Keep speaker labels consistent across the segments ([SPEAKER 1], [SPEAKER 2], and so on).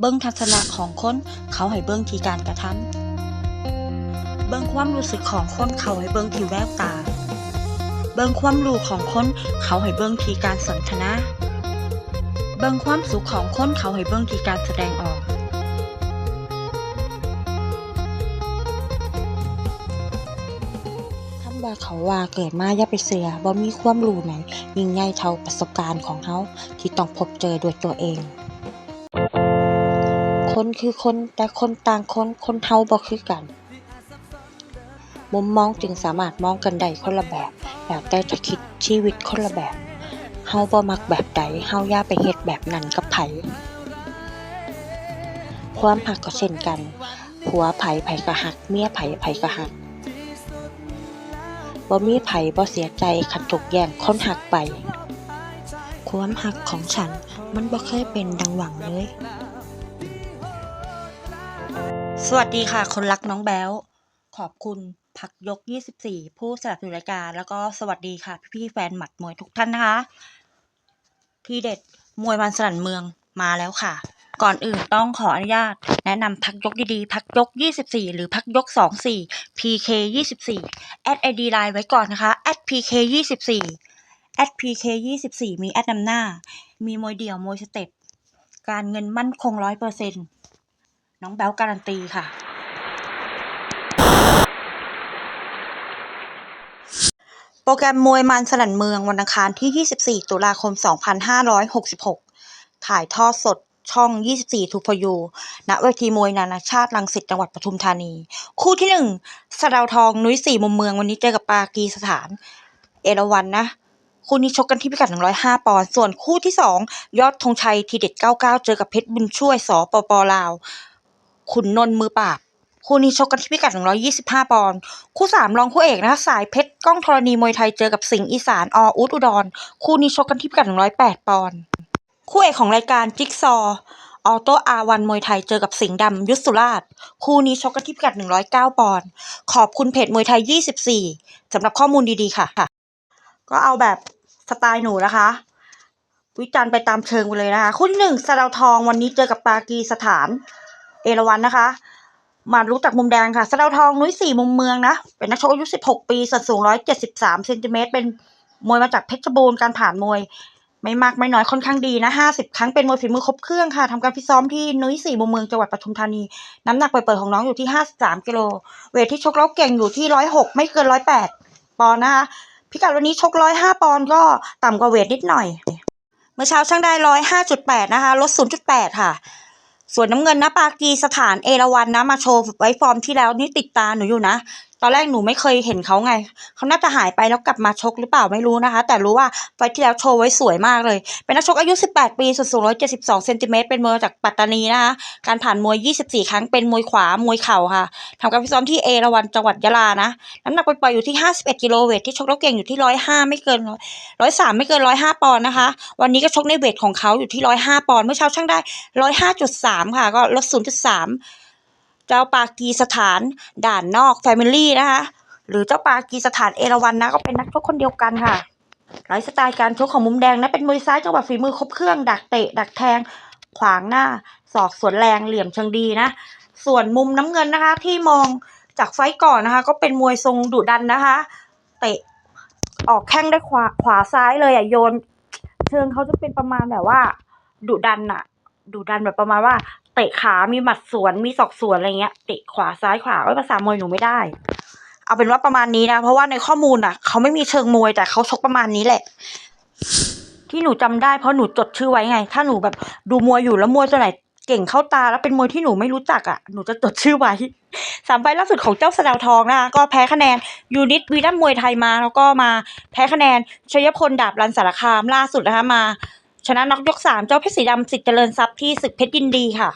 [SPEAKER 1] เบิ่งทัศนะของคนเขาให้เบิ่งที่การกระทำเบิ่งความรู้สึกของคนเขาให้เบิ่งที่แววตา เบิ่งความรู้ของคนเขาให้เบิ่งที่การสนทนา เบิ่งความสุขของคนเขาให้เบิ่งที่การแสดงออกคำว่าเขาว่าเกิดมาอย่าไปเสือบ่มีความรู้ไหนยิ่งใหญ่เท่าประสบการณ์ของเฮาที่ต้องพบเจอด้วยตัวเอง คือคน แต่คนต่างคน คนเฮาบ่คือกัน มุมมองจึงสามารถมองกันได้คนละแบบ แล้วแต่จะคิดชีวิตคนละแบบ เฮาบ่มักแบบใด เฮาอย่าไปเฮ็ดแบบนั้นกับไผ ความหักก็เช่นกัน ผัวไผไผก็หัก เมียไผไผก็หักบ่มีไผบ่เสียใจคันถูกแย่งคนหักไป ความหักของฉันมันบ่เคยเป็นดังหวังเลย สวัสดีค่ะ คนรักน้องแบ๊วขอบคุณพักยก 24 ผู้สนับสนุนรายการ แล้วก็สวัสดีค่ะ พี่ๆแฟนหมัดมวยทุกท่านนะคะ ที่เด็ดมวยมันสนั่นเมืองมาแล้วค่ะ ก่อนอื่นต้องขออนุญาต แนะนำพักยกดีๆ พักยก 24 หรือพักยก 24 PK 24แอด ID ไลน์ไว้ก่อนนะคะแอด PK 24แอด PK 24มีแอดนำหน้า มีมวยเดี่ยวมวยสเต็ปการเงินมั่นคงร้อยเปอร์เซ็นต์ น้องแบ๊วการันตีค่ะ โปรแกรมมวยมันสนั่นเมืองวันอังคารที่ 24 ตุลาคม 2566 ถ่ายทอดสดช่อง 24 ทูพยูณเวทีมวยนานาชาติรังสิตจังหวัดปทุมธานี คู่ที่ 1สะดาวทอง นุ้ยสี่มุมเมือง วันนี้เจอกับปากีสถาน เอราวันนะ คู่นี้ชกกันที่พิกัด 105 ปอนด์ ส่วนคู่ที่ 2 ยอดธงชัย ทีเด็ด 99 เจอกับเพชรบุญช่วย สปปลาว ขุนนนท์มือปราบคู่นี้ชกกันที่พิกัด 125 ปอนด์ คู่สามรองคู่เอกนะคะสายเพชรก้องธรณีมวยไทยเจอกับสิงห์อีสานออุดอุดร คู่นี้ชกกันที่พิกัด 108 ปอนด์ คู่เอกของรายการจิ๊กซอออโต้อาวันมวยไทยเจอกับสิงห์ดำยุทธสุราช คู่นี้ชกกันที่พิกัด 109 ปอนด์ ขอบคุณเพจมวยไทย 24 สำหรับข้อมูลดีๆค่ะ ก็เอาแบบสไตล์หนูนะคะ วิจารณ์ไปตามเชิงไปเลยนะคะ คู่ที่หนึ่งสะเดาวทองวันนี้เจอกับปากีสถาน เอราวันนะคะ มารู้จักมุมแดงค่ะสะเดาวทองนุ้ยสี่มุมเมืองนะ เป็นนักชกอายุ16ปีสัดสูง173เซนติเมตรเป็นมวยมาจากเพชรบูรณ์การผ่านมวย ไม่มากไม่น้อยค่อนข้างดีนะ50ครั้งเป็นมวยฝีมือครบเครื่องค่ะทำการฟิซ้อมที่นุ้ยสี่มุมเมืองจังหวัดปทุมธานี น้ำหนักเปิดๆของน้องอยู่ที่53กิโลเวทที่ชกแล้วเก่งอยู่ที่106ไม่เกิน108ปอนด์นะคะพิกัดวันนี้ชก105ปอนด์ก็ต่ำกว่าเวทนิดหน่อย เมื่อเช้าช่างได้105.8นะคะลด0.8ค่ะ ส่วนน้ำเงินนะปากีสถานเอราวันนะมาโชว์ไว้ฟอร์มที่แล้วนี่ติดตาหนูอยู่นะ ตอนแรกหนูไม่เคยเห็นเขาไง เขาน่าจะหายไปแล้วกลับมาชกหรือเปล่าไม่รู้นะคะ แต่รู้ว่าไฟที่แล้วโชว์ไว้สวยมากเลย เป็นนักชกอายุ 18 ปีส่วนสูง 172 เซนติเมตร เป็นมวยจากปัตตานีนะคะ การผ่านมวย 24 ครั้ง เป็นมวยขวา มวยเข่าค่ะทำการฟิซ้อมที่เอราวันจังหวัดยะลานะ น้ำหนักปล่อยอยู่ที่ 51 กิโลเวทที่ชกแล้วเก่งอยู่ที่ 105 ไม่เกิน 103 ไม่เกิน 105 ปอนด์นะคะ วันนี้ก็ชกในเวทของเขาอยู่ที่ 105 ปอนด์ เมื่อเช้าช่างได้ 105.3 ค่ะ ก็ลด 0.3 เจ้าปากีสถานด่านนอกแฟมิลี่นะคะ หรือเจ้าปากีสถานเอราวันนะก็เป็นนักชกคนเดียวกันค่ะไลฟ์สไตล์การชกของมุมแดงนะเป็นมวยซ้ายจังหวะฝีมือครบเครื่อง ดักเตะ ดักแทง ขวางหน้า ศอกสวนแรงเหลี่ยมเชิงดีนะ ส่วนมุมน้ำเงินนะคะ ที่มองจากไฟก่อนนะคะ ก็เป็นมวยทรงดุดันนะคะ เตะออกแข้งได้ขวาขวาซ้ายเลยอะโยน เชิงเขาจะเป็นประมาณแบบว่าดุดันอะดุดันแบบประมาณว่า เตะขา มีหมัดสวน มีศอกสวนอะไรเงี้ย เตะขวาซ้ายขวาไว้ภาษามวยหนูไม่ได้ เอาเป็นว่าประมาณนี้นะ เพราะว่าในข้อมูลอะ เขาไม่มีเชิงมวยแต่เขาชกประมาณนี้แหละ ที่หนูจำได้เพราะหนูจดชื่อไว้ไง ถ้าหนูแบบดูมวยอยู่แล้วมวยตัวไหนเก่งเข้าตาแล้วเป็นมวยที่หนูไม่รู้จักอะ หนูจะจดชื่อไว้สามไฟล่าสุดของเจ้าสดาวทองนะคะก็แพ้คะแนนยูนิตวีนัมมวยไทยมา แล้วก็มาแพ้คะแนนชยพลดาบรันสารคามล่าสุดนะคะมา ชนะน็อกยกสามเจ้าเพชรสีดำสิทธิ์เจริญทรัพย์ที่ศึกเพชรยินดีค่ะ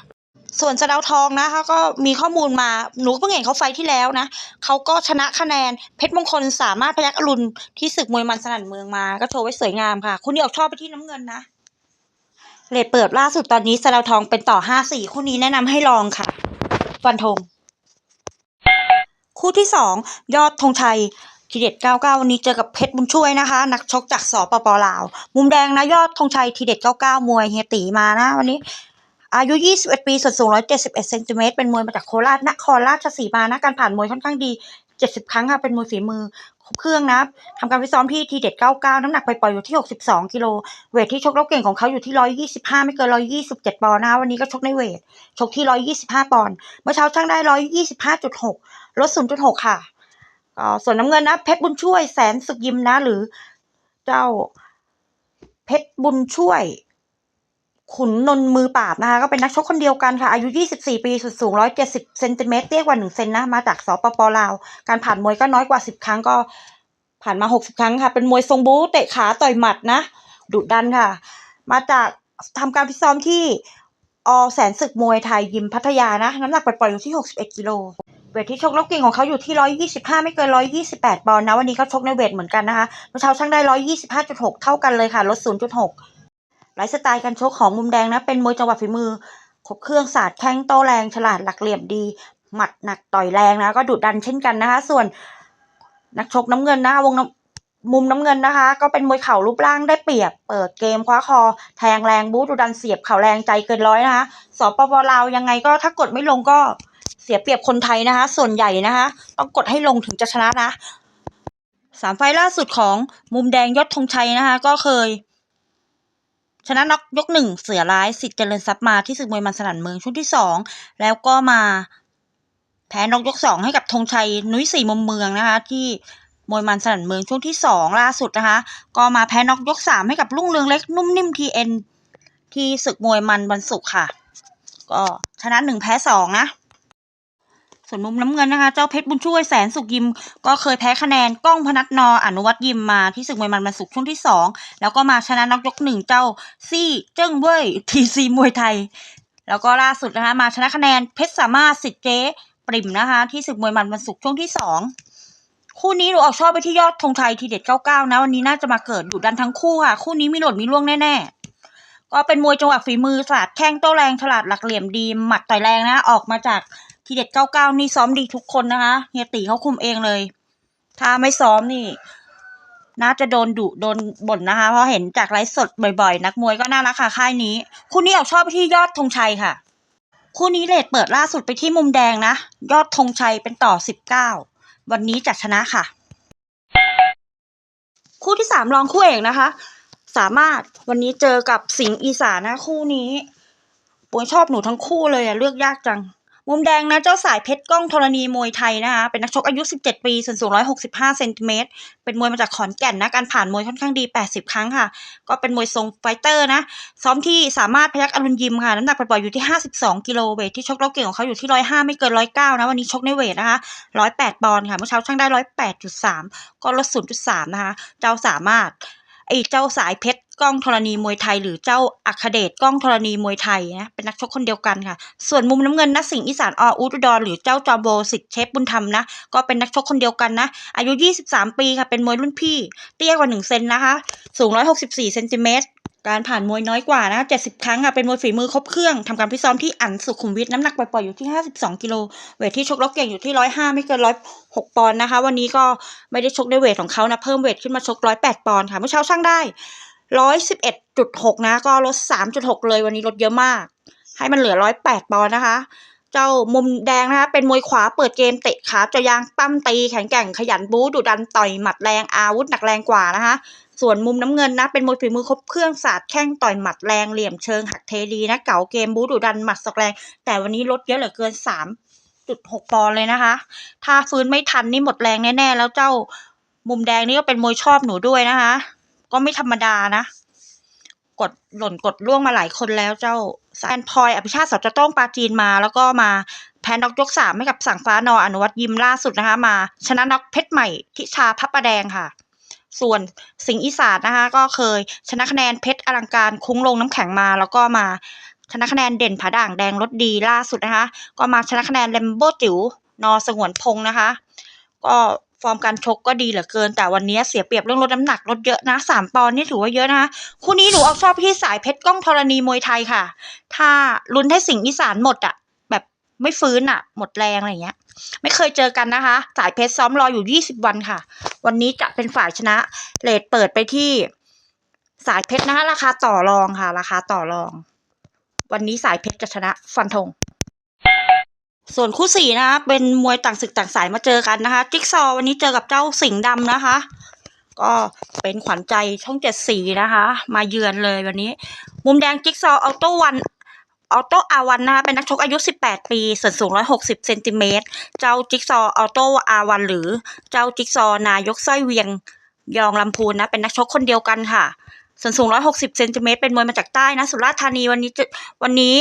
[SPEAKER 1] ส่วนสะดาวทองนะคะก็มีข้อมูลมาหนูเพิ่งเห็นเขาไฟที่แล้วนะเขาก็ชนะคะแนนเพชรมงคลสามารถพยักอรุณที่ศึกมวยมันสนั่นเมืองมา ก็โชว์ไว้สวยงามค่ะ คุณนี่ออกชอบไปที่น้ำเงินนะเลทเปิดล่าสุดตอนนี้สะดาวทองเป็นต่อห้าสี่คู่นี้แนะนำให้ลองค่ะฟันธงคู่ที่สองยอดธงชัย ทีเด็ด 99 วันนี้เจอกับเพชรบุญช่วยนะคะ นักชกจากสปปลาว มุมแดงนะยอดธงชัยทีเด็ด 99 มวยเฮียตีมานะ วันนี้ อายุ 21 ปีส่วนสูง 171เซนติเมตรเป็นมวยมาจากโคราชนครราชสีมานะการผ่านมวยค่อนข้างดี 70 ครั้งค่ะเป็นมวยฝีมือครบเครื่องนะทำการฟิตซ้อมที่ทีเด็ด 99 น้ำหนักไปปล่อยอยู่ที่ 62 กิโลเวทที่ชกแล้วเก่งของเขาอยู่ที่ 125 ไม่เกิน 127 ปอนด์นะวันนี้ก็ชกในเวทชกที่ 125 ปอนด์เมื่อเช้าช่างได้ 125.6ลด0.6 ค่ะอ่า ส่วนน้ำเงินนะเพชรบุญช่วยแสนสุขยิมนะ หรือเจ้าเพชรบุญช่วย ขุนนนมือปราบนะคะ ก็เป็นนักชกคนเดียวกันค่ะ อายุ 24 ปีส่วนสูง 170 เซนติเมตรเตี้ยกว่า 1 เซนนะ มาจากสปปลาว การผ่านมวยก็น้อยกว่า 10 ครั้งก็ผ่านมา 60 ครั้งค่ะ เป็นมวยทรงบู๊เตะขาต่อยหมัดนะ ดุดันค่ะ มาจากทำการฟิซ้อมที่อแสนศึกมวยไทยยิมพัทยานะ น้ำหนักปล่อยๆอยู่ที่ 61 กิโล วทที่ชกแล้วเก่งของเขาอยู่ที่ 125 ไม่เกิน 128 ปอนด์นะ วันนี้ก็ชกในเวทเหมือนกันนะคะเมื่อเช้าช่างได้ 125.6 เท่ากันเลยค่ะ ลด 0.6 ไลฟ์สไตล์การชกของมุมแดงนะ เป็นมวยจังหวะฝีมือ ครบเครื่องศาสตร์แข้งโตแรง ฉลาดหลักเหลี่ยมดี หมัดหนักต่อยแรงนะ ก็ดุดันเช่นกันนะคะ ส่วนนักชกน้ำเงินนะคะวงมุมน้ำเงินนะคะ ก็เป็นมวยเข่ารูปร่างได้เปรียบ เปิดเกมคว้าคอ แทงแรงบู๊ดุดันเสียบเข่าแรงใจเกินร้อยนะคะ สปปลาวยังไงก็ถ้ากดไม่ลงก็ สียเปรียบคนไทยนะคะ ส่วนใหญ่นะคะ ต้องกดให้ลงถึงจะชนะนะสามไฟล์ล่าสุดของมุมแดงยศธงชัยนะคะ ก็เคย ชนะน็อกยกหนึ่งเสือร้ายสิทธิ์เจริญทรัพย์มาที่ศึกมวยมันสนั่นเมืองช่วงที่สองแล้วก็มาแพ้น็อกยกสองให้กับธงชัยนุ้ยสี่มุมเมืองนะคะ ที่มวยมันสนั่นเมืองช่วงที่สองล่าสุดนะคะ ก็มาแพ้น็อกยกสามให้กับลุ่งเรืองเล็กนุ่มนิ่มทีเอ็นที่ศึกมวยมันวันศุกร์ค่ะ ก็ชนะหนึ่งแพ้สองนะ ส่วนมุมน้ำเงินนะคะ เจ้าเพชรบุญช่วยแสนสุขยิม ก็เคยแพ้คะแนนก้องพนัทนออนุวัตยิมมาที่ศึกมวยมันวันศุกช่วงที่สองแล้วก็มาชนะน็อกยกหนึ่งเจ้าซี่เจิ้งเว่ยทีซีมวยไทย แล้วก็ล่าสุดนะคะมาชนะคะแนนเพชรสามารถสิทธิ์เจ๊ปริมนะคะ ที่ศึกมวยมันวันศุกช่วงที่สองคู่นี้หนูออกชอบไปที่ยอดธงชัยทีเด็ดเก้าเก้านะวันนี้น่าจะมาเกิดดุดันทั้งคู่ค่ะ คู่นี้มีหล่นมีล่วงแน่ๆ ก็เป็นมวยจังหวะฝีมือศาสตร์แข้งโต้แรงฉลาดหลักเหลี่ยมดีหมัดต่อยแรงนะ ออกมาจาก ทีเด็ดเก้าเก้านี่ซ้อมดีทุกคนนะคะเฮียตีเขาคุมเองเลย ถ้าไม่ซ้อมนี่ น่าจะโดนดุโดนบ่นนะคะ เพราะเห็นจากไลฟ์สดบ่อยๆ นักมวยก็น่ารักค่ะค่ายนี้ คู่นี้ออกชอบที่ยอดธงชัยค่ะ คู่นี้เลทเปิดล่าสุดไปที่มุมแดงนะ ยอดธงชัยเป็นต่อสิบเก้าวันนี้จะชนะค่ะ คู่ที่สามรองคู่เอกนะคะ สามารถวันนี้เจอกับสิงห์อีสานนะคู่นี้ปุ้ยชอบหนูทั้งคู่เลยอะเลือกยากจัง มุมแดงนะเจ้าสายเพชรก้องธรณีมวยไทยนะคะเป็นนักชกอายุ 17 ปีส่วนสูง 165 เซนติเมตรเป็นมวยมาจากขอนแก่นนะการผ่านมวยค่อนข้างดี 80 ครั้งค่ะ ก็เป็นมวยทรงไฟเตอร์นะซ้อมที่สามารถพยักอรุณยิมค่ะน้ำหนักปล่อยอยู่ที่ 52 กิโลเวทที่ชกแล้วเก่งของเขาอยู่ที่ 105 ไม่เกิน 109 นะวันนี้ชกในเวทนะคะ 108 ปอนด์ค่ะเมื่อเช้าช่างได้ 108.3 ก็ลด 0.3 นะคะเจ้าสามารถ ไอ้เจ้าสายเพชรก้องธรณีมวยไทย หรือเจ้าอัคเดชก้องธรณีมวยไทยนะเป็นนักชกคนเดียวกันค่ะ ส่วนมุมน้ำเงินนะสิงห์อีสานออุดรหรือเจ้าจอมโบสิทธิ์เชฟบุญธรรมนะก็เป็นนักชกคนเดียวกันนะ อายุ 23 ปีค่ะเป็นมวยรุ่นพี่ เตี้ยกว่า 1 เซนนะคะ สูง 164เซนติเมตร การผ่านมวยน้อยกว่านะ 70 ครั้งค่ะ เป็นมวยฝีมือครบเครื่อง ทำการพิซ้อมที่อันสุขุมวิท น้ำหนักปล่อยๆอยู่ที่ 52 กิโล เวทที่ชกแล้วเก่งอยู่ที่ 105 ไม่เกิน 106 ปอนด์นะคะ วันนี้ก็ไม่ได้ชกในเวทของเขานะ เพิ่มเวทขึ้นมาชก 108 ปอนด์ค่ะ เมื่อเช้าช่างได้ 111.6 นะ ก็ลด 3.6 เลย วันนี้ลดเยอะมาก ให้มันเหลือ 108 ปอนด์นะคะ เจ้ามุมแดงนะคะ เป็นมวยขวาเปิดเกมเตะขาเจายางปั้มตีแข็งแกร่งขยันบู๊ดุดันต่อยหมัดแรงอาวุธหนักแรงกว่านะคะ ส่วนมุมน้ำเงินนะ เป็นมวยฝีมือครบเครื่องศาสตร์แข้งต่อยหมัดแรงเหลี่ยมเชิงหักเทดีนะ เก๋าเกมบู๊ดุดันหมัดสอกแรง แต่วันนี้ลดเยอะเหลือเกิน 3.6 ปอนด์เลยนะคะ ถ้าฟื้นไม่ทันนี่หมดแรงแน่ๆ แล้วเจ้ามุมแดงนี่ก็เป็นมวยชอบหนูด้วยนะคะ ก็ไม่ธรรมดานะ กดหล่นกดล่วงมาหลายคนแล้วเจ้าแซนพลอยอภิชาติสจโต้องปาจีนมาแล้วก็มาแพ้น็อกยกสามให้กับสั่งฟ้านออนุวัตยิมล่าสุดนะคะ มา ชนะน็อกเพชรใหม่ทิชาพับประแดงค่ะ ส่วนสิงห์อีสานนะคะ ก็เคยชนะคะแนนเพชรอลังการคุ้งลงน้ำแข็งมาแล้วก็มาชนะคะแนนเด่นผาด่างแดงรถดีล่าสุดนะคะ ก็มาชนะคะแนนเลมโบจิ๋วนอสงวนพงนะคะ ก็ฟอร์มการชกก็ดีเหลือเกิน แต่วันนี้เสียเปรียบเรื่องลดน้ำหนักลดเยอะนะสามปอนด์นี่ถือว่าเยอะนะคู่นี้หนูออกชอบที่สายเพชรก้องธรณีมวยไทยค่ะ ถ้าลุ้นให้สิงห์อีสานหมดอะ ไม่ฟื้นอะหมดแรงอะไรเงี้ย ไม่เคยเจอกันนะคะ สายเพชรซ้อมรออยู่ยี่สิบวันค่ะ วันนี้จะเป็นฝ่ายชนะเลทเปิดไปที่สายเพชรนะคะ ราคาต่อรองค่ะ ราคาต่อรอง วันนี้สายเพชรจะชนะฟันธงส่วนคู่สี่นะคะเป็นมวยต่างศึกต่างสายมาเจอกันนะคะ จิ๊กซอวันนี้เจอกับเจ้าสิงห์ดำนะคะ ก็เป็นขวัญใจช่องเจ็ดสีนะคะ มาเยือนเลยวันนี้ มุมแดงจิ๊กซอว์ออโต้วัน ออโตอาวันนะคะเป็นนักชกอายุ 18 ปี ส่วนสูง 160 เซนติเมตร เจ้าจิ๊กซอออโตอาวันหรือ เจ้าจิ๊กซอนายกสร้อยเวียงยองลำพูนนะ เป็นนักชกคนเดียวกันค่ะ ส่วนสูง 160 เซนติเมตร เป็นมวยมาจากใต้นะ สุราษฎร์ธานีวันนี้วันนี้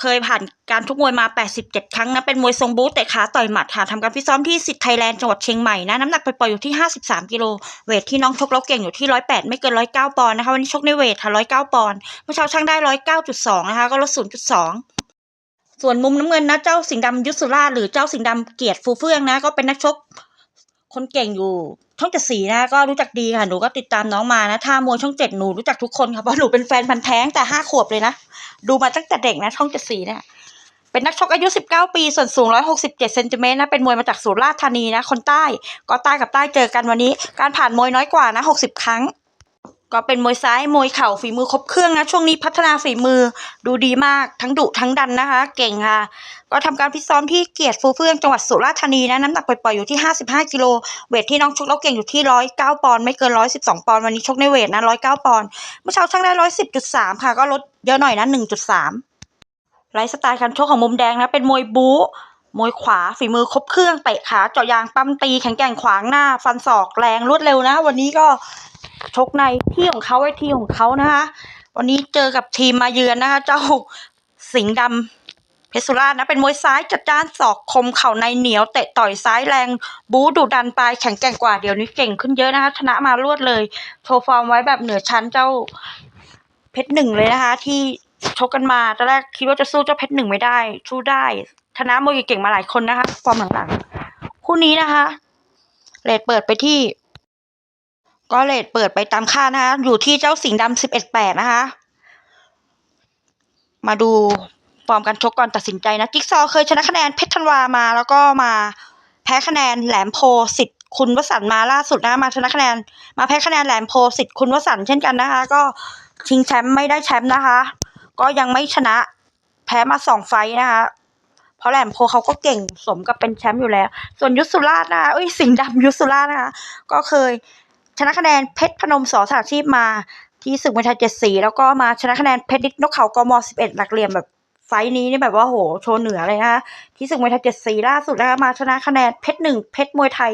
[SPEAKER 1] เคยผ่านการทุกมวยมา 87 ครั้งนะ เป็นมวยทรงบู๊เตะขาต่อยหมัดค่ะทำการฟิตซ้อมที่สิทธิ์ไทยแลนด์จังหวัดเชียงใหม่นะ น้ำหนักไปปล่อยอยู่ที่ 53 กิโล เวทที่น้องชกแล้วเก่งอยู่ที่ 108 ไม่เกิน 109 ปอนด์นะคะ วันนี้ชกในเวทค่ะ 109 ปอนด์ เมื่อเช้าช่างได้ 109.2 นะคะ ก็ลด 0.2ส่วนมุมน้ำเงินนะเจ้าสิงห์ดำยุสุราหรือเจ้าสิงห์ดำเกียรติฟูเฟื่องนะ ก็เป็นนักชกคนเก่งอยู่ช่องเจ็ดสีนะ ก็รู้จักดีค่ะหนูก็ติดตามน้องมานะถ้ามวยช่องเจ็ดหนูรู้จักทุกคนค่ะเพราะหนูเป็นแฟนพันธ์แท้งแต่ห้าขวบเลยนะ ดูมาตั้งแต่เด็กนะช่องเจ็ดสีเนี่ยเป็นนักชกอายุ 19 ปี ส่วนสูง 167 เซนติเมตรนะ เป็นมวยมาจากสุราษฎร์ธานีนะ คนใต้ ก็ใต้กับใต้เจอกันวันนี้ การผ่านมวยน้อยกว่านะ 60 ครั้ง ก็เป็นมวยซ้ายมวยเข่าฝีมือครบเครื่องนะช่วงนี้พัฒนาฝีมือดูดีมากทั้งดุทั้งดันนะคะ เก่งค่ะ ก็ทำการฟิซ้อมที่เกียรติฟูเฟื่องจังหวัดสุราษฎร์ธานีนะน้ำหนักปล่อยๆอยู่ที่ 55กิโลเวทที่น้องชกแล้วเก่งอยู่ที่109ปอนด์ไม่เกิน 112ปอนด์วันนี้ชกในเวทนะ109ปอนด์เมื่อเช้าช่างได้110.3 ค่ะก็ลดเยอะหน่อยนะ1.3ไลฟ์สไตล์การชกของมุมแดงนะเป็นมวยบู๊มวยขวาฝีมือครบเครื่องเตะขาเจาะยางปั้มตีแข็งแกร่งขวางหน้า ฟันศอกแรงรวดเร็วนะ วันนี้ก็ ชกในที่ของเขาไว้ที่ของเขานะคะวันนี้เจอกับทีมมาเยือนนะคะ เจ้าสิงห์ดำเพชรสุราษฎร์นะเป็นมวยซ้ายจัดจ้านศอกคมเข่าในเหนียวเตะต่อยซ้ายแรง บู๊ดุดันปลายแข็งแกร่งกว่าเดี๋ยวนี้เก่งขึ้นเยอะนะคะชนะมารวดเลยโชว์ฟอร์มไว้แบบเหนือชั้นเจ้าเพชรหนึ่งเลยนะคะ ที่ชกกันมาตอนแรกคิดว่าจะสู้เจ้าเพชรหนึ่งไม่ได้ สู้ได้ชนะมวยเก่งมาหลายคนนะคะฟอร์มหลังๆคู่นี้นะคะเลทเปิดไปที่ ก็เลทเปิดไปตามค่านะคะ อยู่ที่เจ้าสิงห์ดำสิบเอ็ดแปดนะคะ มาดูฟอร์มการชกก่อนตัดสินใจนะ จิ๊กซอเคยชนะคะแนนเพชรธันวามา แล้วก็มาแพ้คะแนนแหลมโพสิทธิ์คุณวสันมาล่าสุดนะมาชนะคะแนน มาแพ้คะแนนแหลมโพสิทธิ์คุณวสันเช่นกันนะคะ ก็ชิงแชมป์ไม่ได้แชมป์นะคะ ก็ยังไม่ชนะแพ้มาสองไฟนะคะเพราะแหลมโพเขาก็เก่งสมกับเป็นแชมป์อยู่แล้ว ส่วนยุสุราชนะคะเอ้ยสิงห์ดำยุสุราชนะคะก็เคย ชนะคะแนนเพชรพนมสอสาชีพมาที่ศึกมวยไทยเจ็ดสีแล้วก็มาชนะคะแนนเพชรนิดนกเขากมสิบเอ็ดหลักเหลี่ยมแบบไฟนี้นี่แบบว่าโหโชว์เหนือเลยนะคะที่ศึกมวยไทยเจ็ดสีล่าสุดนะคะมาชนะคะแนนเพชรหนึ่งเพชรมวยไทย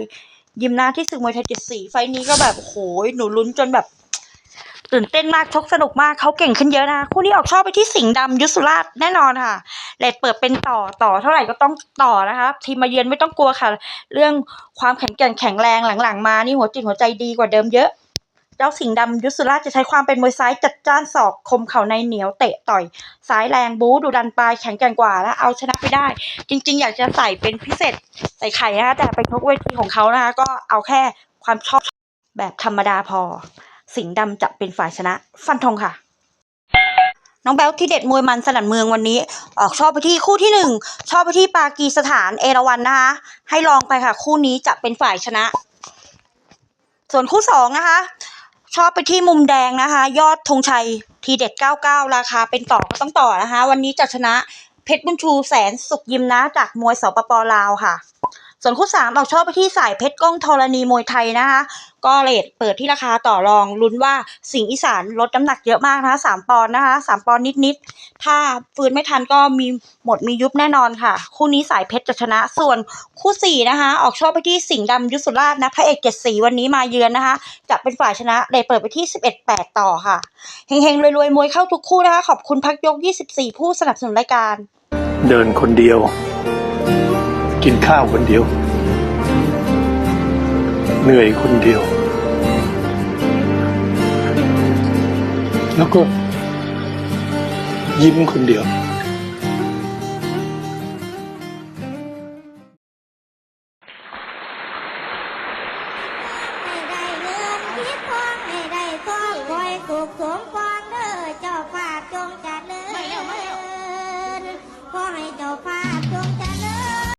[SPEAKER 1] ยิมนาที่ศึกมวยไทยเจ็ดสีไฟนี้ก็แบบโหยหนูลุ้นจนแบบ ตื่นเต้นมากชกสนุกมากเขาเก่งขึ้นเยอะนะ คู่นี้ออกชอบไปที่สิงห์ดำยุสุราชแน่นอนค่ะเลดเปิดเป็นต่อต่อเท่าไหร่ก็ต้องต่อนะคะทีมมาเยือนไม่ต้องกลัวค่ะ เรื่องความแข็งแกร่งแข็งแรงหลังๆ มานี่หัวจิตหัวใจดีกว่าเดิมเยอะเจ้าสิงห์ดำยุสุราชจะใช้ความเป็นมวยซ้ายจัดจ้านศอกคมเข่าในเหนียวเตะต่อยซ้ายแรงบู๊ดูดันปลายแข็งแกร่งกว่าแล้วเอาชนะไปได้ จริง ๆ อยากจะใส่เป็นพิเศษใส่ไข่นะคะแต่เป็นชกเวทีของเขานะคะก็เอาแค่ความชอบแบบธรรมดาพอ สิงห์ดำจะเป็นฝ่ายชนะ ฟันธงค่ะ น้องแบลที่เด็ดมวยมันสนั่นเมืองวันนี้ ออกชอบไปที่คู่ที่หนึ่งชอบไปที่ปากีสถานเอราวันนะคะ ให้ลองไปค่ะ คู่นี้จะเป็นฝ่ายชนะ ส่วนคู่สองนะคะ ชอบไปที่มุมแดงนะคะ ยอดธงชัยทีเด็ด 99 ราคา เป็นต่อก็ต้องต่อนะคะ วันนี้จะชนะเพชรบุญชูแสนสุขยิมนะจากมวยสปปลาวค่ะ ส่วนคู่สามออกชอบไปที่สายเพชรก้องธรณีมวยไทยนะคะก็เลทเปิดที่ราคาต่อรองลุ้นว่าสิงห์อีสานลดน้ำหนักเยอะมากนะคะสามปอนด์นะคะสามปอนด์นิดๆถ้าฟื้นไม่ทันก็มีหมดมียุบแน่นอนค่ะ คู่นี้สายเพชรจะชนะส่วนคู่สี่นะคะออกชอบไปที่สิงห์ดำยุทธสุราชนะพระเอกเจ็ดสีวันนี้มาเยือนนะคะ จะเป็นฝ่ายชนะเลทเปิดไปที่สิบเอ็ดแปดต่อค่ะเฮงๆรวยๆมวยเข้าทุกคู่นะคะขอบคุณพักยกยี่สิบสี่ผู้สนับสนุนรายการ
[SPEAKER 2] เดินคนเดียว กินข้าวคนเดียว เหนื่อยคนเดียว แล้วก็ยิ้มคนเดียว